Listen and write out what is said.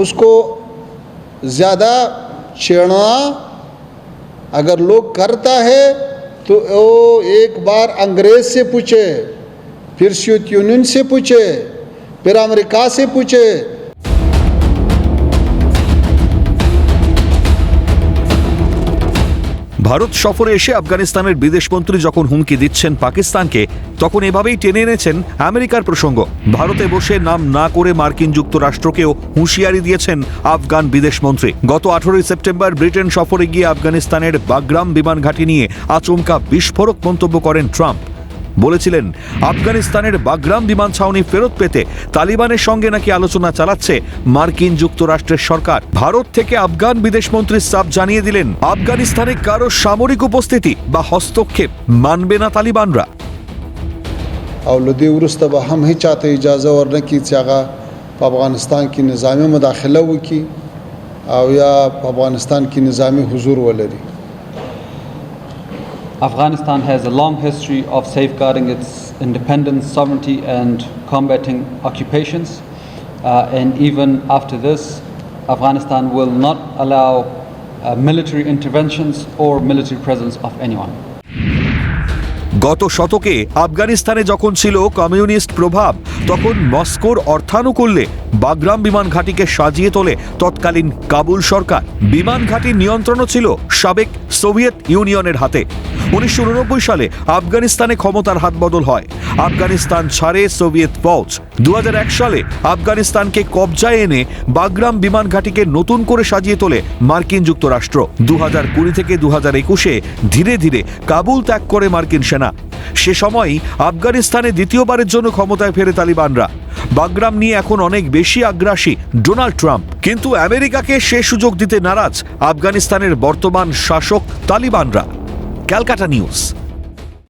उसको ज़्यादा छेड़ना अगर लोग करता है तो वो एक बार अंग्रेज़ से पूछे, फिर सोवियत यूनियन से पूछे, फिर अमेरिका से पूछे ভারত সফরে এসে আফগানিস্তানের বিদেশমন্ত্রী যখন হুমকি দিচ্ছেন পাকিস্তানকে, তখন এভাবেই টেনে এনেছেন আমেরিকার প্রসঙ্গ। ভারতে বসে নাম না করে মার্কিন যুক্তরাষ্ট্রকেও হুঁশিয়ারি দিয়েছেন আফগান বিদেশমন্ত্রী। গত আঠারোই সেপ্টেম্বর ব্রিটেন সফরে গিয়ে আফগানিস্তানের বাগরাম বিমান ঘাঁটি নিয়ে আচমকা বিস্ফোরক মন্তব্য করেন ট্রাম্প। বলেছিলেন, আফগানিস্তানের বাগরাম বিমান ছাউনি ফেরত পেতে তালিবানের সঙ্গে নাকি আলোচনা চালাচ্ছে মার্কিন যুক্তরাষ্ট্রের সরকার। ভারত থেকে আফগান বিদেশমন্ত্রী সাব জানিয়ে দিলেন, আফগানিস্তানে কারও সামরিক উপস্থিতি বা হস্তক্ষেপ মানবে না তালিবানরা। اولدی ورسته به هم هیڅ افغانستان کې مداخله او یا افغانستان نظامی حضور ولري Afghanistan has a long history of safeguarding its independence, sovereignty, and combating occupations. Uh, and even after this, Afghanistan will not allow uh, military interventions or military presence of anyone. গত শতকে আফগানিস্তানে যখন ছিল কমিউনিস্ট প্রভাব, তখন মস্কোর অর্থানুকূল্যে Bagram বিমান ঘাঁটিকে সাজিয়ে তোলে তৎকালীন কাবুল সরকার। বিমান ঘাঁটির নিয়ন্ত্রণও ছিল সাবেক সোভিয়েত ইউনিয়নের হাতে। উনিশশো সালে আফগানিস্তানে ক্ষমতার হাত বদল হয়। আফগানিস্তান ছাড়ে সোভিয়েত ফৌজ। দু সালে আফগানিস্তানকে কবজায় এনে বাগরাম বিমান ঘাঁটিকে নতুন করে সাজিয়ে তোলে মার্কিন যুক্তরাষ্ট্র। দু কুড়ি থেকে দু হাজার একুশে ধীরে ধীরে কাবুল ত্যাগ করে মার্কিন সেনা। সে সময়ই আফগানিস্তানে দ্বিতীয়বারের জন্য ক্ষমতায় ফেরে তালিবানরা। বাগরাম নিয়ে এখন অনেক বেশি আগ্রাসী ডোনাল্ড ট্রাম্প। কিন্তু আমেরিকাকে সে সুযোগ দিতে নারাজ আফগানিস্তানের বর্তমান শাসক তালিবানরা। ক্যালকাটা নিউজ।